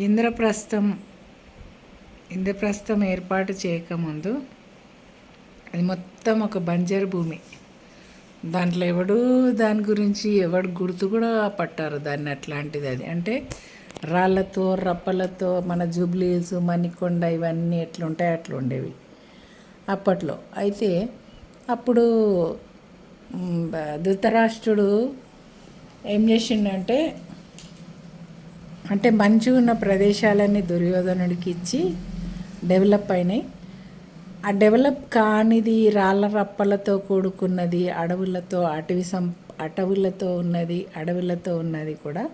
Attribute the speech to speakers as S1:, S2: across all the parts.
S1: ఇంద్రప్రస్థం ఇంద్రప్రస్థం ఏర్పాటు చేయకముందు అది మొత్తం ఒక బంజరు భూమి. దాంట్లో ఎవడు దాని గురించి ఎవడు గుర్తు కూడా పట్టారు దాన్ని అట్లాంటిది అది. అంటే రాళ్ళతో రప్పలతో మన జూబ్లీస్ మణికొండ ఇవన్నీ ఎట్లుంటాయి అట్లుండేవి అప్పట్లో. అయితే అప్పుడు ధృతరాష్ట్రుడు ఏం చేసిండంటే అంటే మంచిగా ఉన్న ప్రదేశాలన్నీ దుర్యోధనుడికి ఇచ్చి డెవలప్ అయినాయి. ఆ డెవలప్ కానిది రాళ్ళ రప్పలతో కూడుకున్నది అడవులతో అటవీ సం అటవులతో ఉన్నది అడవులతో ఉన్నది కూడా.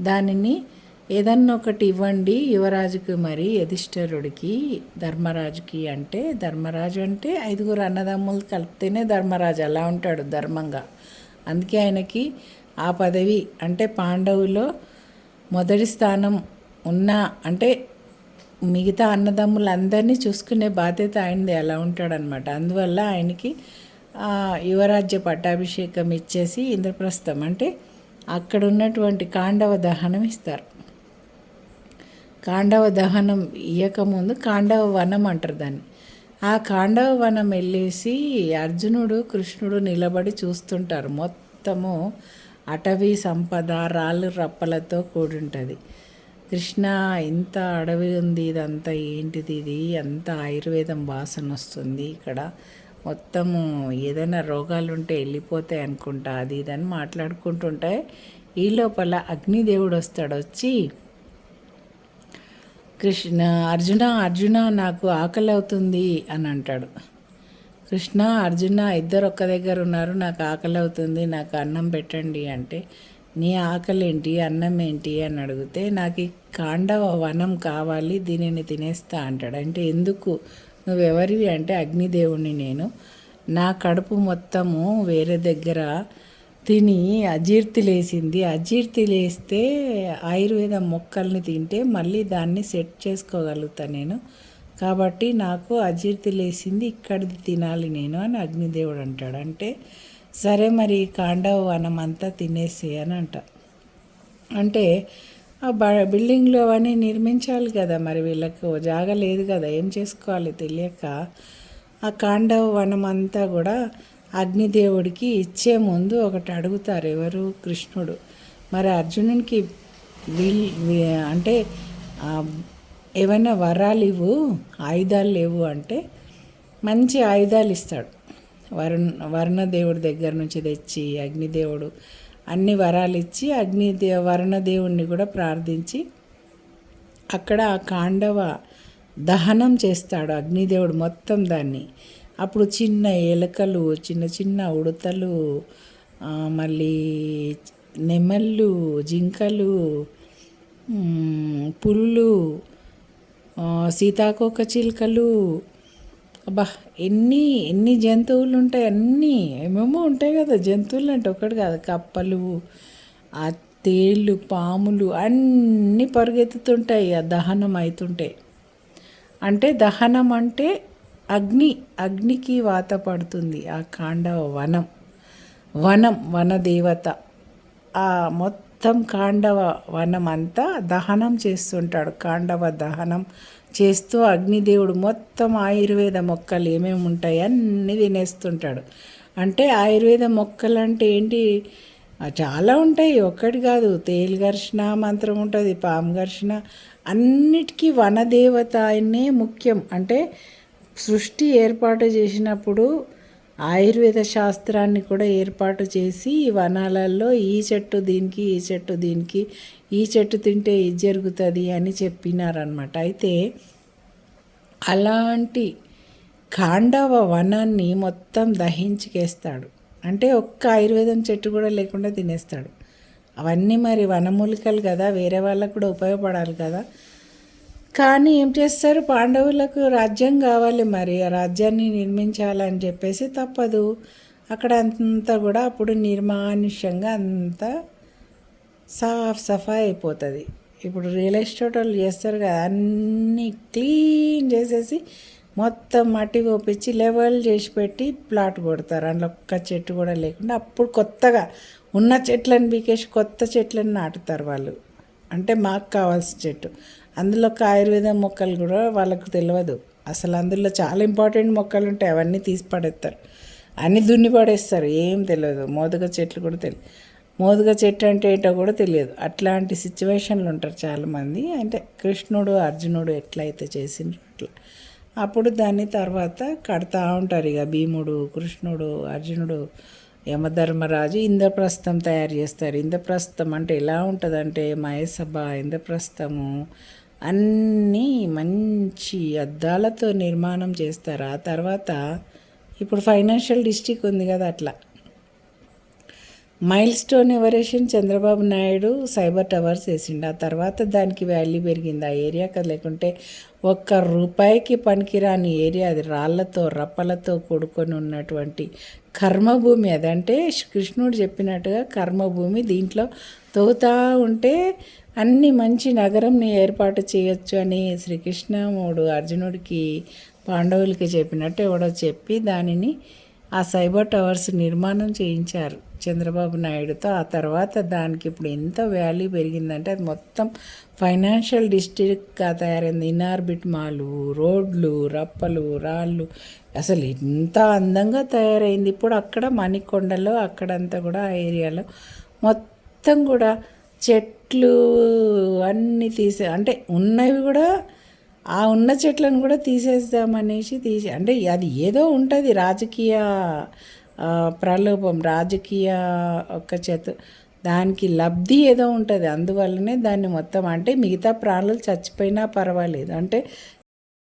S1: దానిని ఏదన్నా ఒకటి ఇవ్వండి యువరాజుకి మరి యధిష్ఠరుడికి ధర్మరాజుకి అంటే ధర్మరాజు అంటే ఐదుగురు అన్నదమ్ములు కలిపితేనే ధర్మరాజు అలా ఉంటాడు ధర్మంగా. అందుకే ఆయనకి ఆ పదవి అంటే పాండవులో మొదటి స్థానం ఉన్న అంటే మిగతా అన్నదమ్ములందరినీ చూసుకునే బాధ్యత ఆయనది అలా ఉంటాడనమాట అందువల్ల ఆయనకి యువరాజ్య పట్టాభిషేకం ఇచ్చేసి ఇంద్రప్రస్థం అంటే అక్కడ ఉన్నటువంటి కాండవ దహనం ఇస్తారు. కాండవ దహనం ఇయ్యకముందు కాండవ వనం అంటారు దాన్ని. ఆ కాండవ వనం వెళ్ళేసి అర్జునుడు కృష్ణుడు నిలబడి చూస్తుంటారు. మొత్తము అటవీ సంపద రాళ్ళు రప్పలతో కూడుంటుంది. కృష్ణ ఇంత అడవి ఉంది ఇదంతా ఏంటిది ఇది? అంత ఆయుర్వేదం వాసన వస్తుంది ఇక్కడ. మొత్తము ఏదైనా రోగాలు ఉంటే వెళ్ళిపోతాయి అనుకుంటా అది ఇదని మాట్లాడుకుంటుంటే ఈ లోపల అగ్నిదేవుడు వస్తాడు వచ్చి కృష్ణ అర్జున అర్జున నాకు ఆకలి అవుతుంది అని అంటాడు. కృష్ణ అర్జున ఇద్దరు ఒక్క దగ్గర ఉన్నారు. నాకు ఆకలి అవుతుంది. నాకు అన్నం పెట్టండి అంటే నీ ఆకలి ఏంటి? అన్నం ఏంటి? అని అడిగితే నాకు ఈ కాండవ వనం కావాలి దీనిని తినేస్తా అంటాడు. అంటే ఎందుకు? నువ్వెవరివి? అంటే అగ్నిదేవుణ్ణి నేను. నా కడుపు మొత్తము వేరే దగ్గర తిని అజీర్తి లేసింది. అజీర్తి లేస్తే ఆయుర్వేద మొక్కల్ని తింటే మళ్ళీ దాన్ని సెట్ చేసుకోగలుగుతా నేను. కాబట్టి నాకు అజీర్తి లేసింది ఇక్కడిది తినాలి నేను అని అగ్నిదేవుడు అంటాడు. అంటే సరే మరి కాండవ వనం అంతా తినేసి అని అంట. అంటే ఆ బ బిల్డింగ్లు అవన్నీ నిర్మించాలి కదా మరి వీళ్ళకు జాగా లేదు కదా ఏం చేసుకోవాలి తెలియక ఆ కాండవ వనం అంతా కూడా అగ్నిదేవుడికి ఇచ్చే ముందు ఒకటి అడుగుతారు ఎవరు? కృష్ణుడు. మరి అర్జునునికి వీల్ వీ- అంటే ఏమైనా వరాలు ఇవ్వు ఆయుధాలు లేవు అంటే మంచి ఆయుధాలు ఇస్తాడు. వరుణ్ వరుణదేవుడి దగ్గర నుంచి తెచ్చి అగ్నిదేవుడు అన్ని వరాలు ఇచ్చి అగ్నిదే వరుణదేవుడిని కూడా ప్రార్థించి అక్కడ ఆ కాండవ దహనం చేస్తాడు అగ్నిదేవుడు మొత్తం దాన్ని. అప్పుడు చిన్న ఎలుకలు చిన్న చిన్న ఉడతలు మళ్ళీ నెమళ్ళు జింకలు పుళ్ళు సీతాకోక చిలుకలు. అబ్బా ఎన్ని ఎన్ని జంతువులు ఉంటాయి అన్నీ. ఏమేమో ఉంటాయి కదా జంతువులు అంటే ఒకటి కాదు కప్పలు ఆ తేళ్ళు పాములు అన్నీ పరుగెత్తుతుంటాయి ఆ దహనం అవుతుంటాయి అంటే దహనం అంటే అగ్ని అగ్నికి వాత పడుతుంది ఆ కాండవ వనం. వనం వనదేవత. ఆ మొత్తం మొత్తం కాండవ వనం అంతా దహనం చేస్తుంటాడు. కాండవ దహనం చేస్తూ అగ్నిదేవుడు మొత్తం ఆయుర్వేద మొక్కలు ఏమేమి ఉంటాయి అన్నీ తినేస్తుంటాడు. అంటే ఆయుర్వేద మొక్కలు అంటే ఏంటి చాలా ఉంటాయి. ఒక్కటి కాదు. తేలు ఘర్షణ మంత్రం ఉంటుంది పాము ఘర్షణ. అన్నిటికీ వనదేవత ఆయనే ముఖ్యం. అంటే సృష్టి ఏర్పాటు చేసినప్పుడు ఆయుర్వేద శాస్త్రాన్ని కూడా ఏర్పాటు చేసి ఈ వనాలలో ఈ చెట్టు దీనికి ఈ చెట్టు దీనికి ఈ చెట్టు తింటే ఇది జరుగుతుంది అని చెప్పినారనమాట అయితే అలాంటి ఖాండవ వనాన్ని మొత్తం దహించుకేస్తాడు. అంటే ఒక్క ఆయుర్వేదం చెట్టు కూడా లేకుండా తినేస్తాడు. అవన్నీ మరి వనమూలికలు కదా వేరే వాళ్ళకు కూడా ఉపయోగపడాలి కదా. కానీ ఏం చేస్తారు? పాండవులకు రాజ్యం కావాలి మరి. ఆ రాజ్యాన్ని నిర్మించాలని చెప్పేసి తప్పదు. అక్కడ అంతా కూడా అప్పుడు నిర్మానుష్యంగా అంతా సాఫ్ సఫా అయిపోతుంది. ఇప్పుడు రియల్ ఎస్టేట్ వాళ్ళు చేస్తారు కదా అన్నీ క్లీన్ చేసేసి మొత్తం మట్టి కోపించి లెవెల్ చేసి పెట్టి ప్లాట్ కొడతారు. అందులో ఒక్క చెట్టు కూడా లేకుండా అప్పుడు కొత్తగా ఉన్న చెట్లను బీకేసి కొత్త చెట్లను నాటుతారు వాళ్ళు. అంటే మాకు కావాల్సిన చెట్టు. అందులో ఒక ఆయుర్వేదం మొక్కలు కూడా వాళ్ళకు తెలియదు అసలు అందులో చాలా ఇంపార్టెంట్ మొక్కలు ఉంటాయి అవన్నీ తీసి పడేస్తారు. అన్నీ దున్ని పడేస్తారు. ఏం తెలియదు మోదుగ చెట్లు కూడా తెలియదు మోదుగ చెట్టు అంటే ఏంటో కూడా తెలియదు. అట్లాంటి సిచ్యువేషన్లు ఉంటారు చాలామంది. అంటే కృష్ణుడు అర్జునుడు ఎట్లయితే చేసిండ్రు అట్లా. అప్పుడు దాన్ని తర్వాత కడతా ఉంటారు ఇక భీముడు కృష్ణుడు అర్జునుడు యమధర్మరాజు ఇంద్రప్రస్థం తయారు చేస్తారు. ఇంద్రప్రస్థం అంటే ఎలా ఉంటుందంటే మహేసభ ఇంద్రప్రస్థము అన్నీ మంచి అద్దాలతో నిర్మాణం చేస్తారు. ఆ తర్వాత ఇప్పుడు ఫైనాన్షియల్ డిస్టిక్ ఉంది కదా అట్లా. మైల్ స్టోన్ ఎవరేషన్ చంద్రబాబు నాయుడు సైబర్ టవర్స్ వేసిండు. ఆ తర్వాత దానికి వాల్యూ పెరిగింది. ఆ ఏరియాకి లేకుంటే ఒక్క రూపాయికి పనికిరాని ఏరియా అది రాళ్ళతో రప్పలతో కూడుకొని ఉన్నటువంటి కర్మభూమి అదంటే కృష్ణుడు చెప్పినట్టుగా కర్మభూమి దీంట్లో తోతా ఉంటే అన్ని మంచి నగరంని ఏర్పాటు చేయొచ్చు అని శ్రీకృష్ణముడు అర్జునుడికి పాండవులకి చెప్పినట్టు ఎవడో చెప్పి దానిని ఆ సైబర్ టవర్స్ నిర్మాణం చేయించారు. చంద్రబాబు నాయుడుతో ఆ తర్వాత దానికి ఇప్పుడు ఎంత వాల్యూ పెరిగిందంటే అది మొత్తం ఫైనాన్షియల్ డిస్ట్రిక్ట్గా తయారైంది. ఇన్ఆర్బిట్ మాలు రోడ్లు రప్పలు రాళ్ళు అసలు ఎంత అందంగా తయారైంది. ఇప్పుడు అక్కడ మణికొండలో అక్కడంతా కూడా ఆ ఏరియాలో మొత్తం కూడా చెట్లు అన్నీ తీసే అంటే ఉన్నవి కూడా ఆ ఉన్న చెట్లను కూడా తీసేద్దామనేసి తీసి అంటే అది ఏదో ఉంటుంది రాజకీయ ప్రలోభం రాజకీయ ఒక చేత దానికి లబ్ధి ఏదో ఉంటుంది. అందువల్లనే దాన్ని మొత్తం అంటే మిగతా ప్రాణులు చచ్చిపోయినా పర్వాలేదు. అంటే